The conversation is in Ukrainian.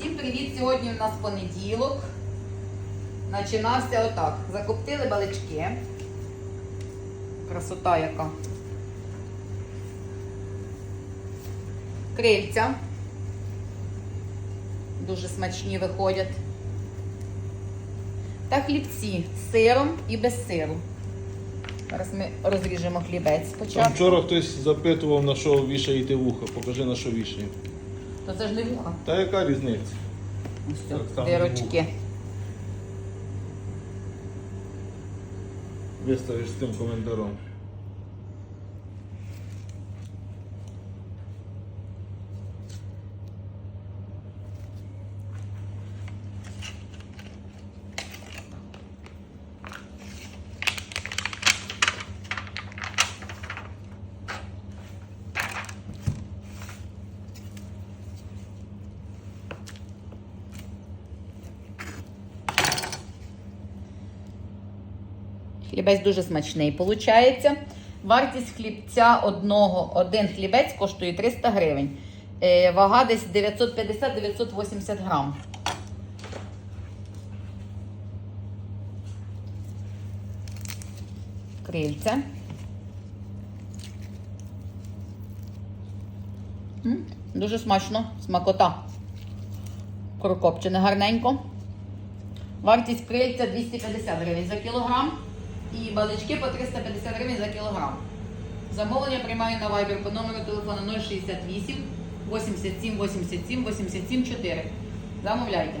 Всім привіт! Сьогодні у нас понеділок. Начинався отак. Закоптили балички. Красота яка. Крильця. Дуже смачні виходять. Та хлібці з сиром і без сиру. Зараз ми розріжемо хлібець Там вчора хтось запитував, на що вішаєте вуха. Покажи на що вішаємо. То це ж не вуха. Та яка різниця? Ось Так, тут там дирочки. Виставиш з тим коментарем. Хлібець дуже смачний. Получається, вартість хлібця одного, один хлібець коштує 300 гривень. Е, вага десь 950-980 грам. Крильце. М, Дуже смачно, смакота. Прокопчене гарненько. Вартість крильця 250 гривень за кілограм і балички по 350 гривень за кілограм. Замовлення приймаю на вайбер по номеру телефону 068 87 87 87 4. Замовляйте.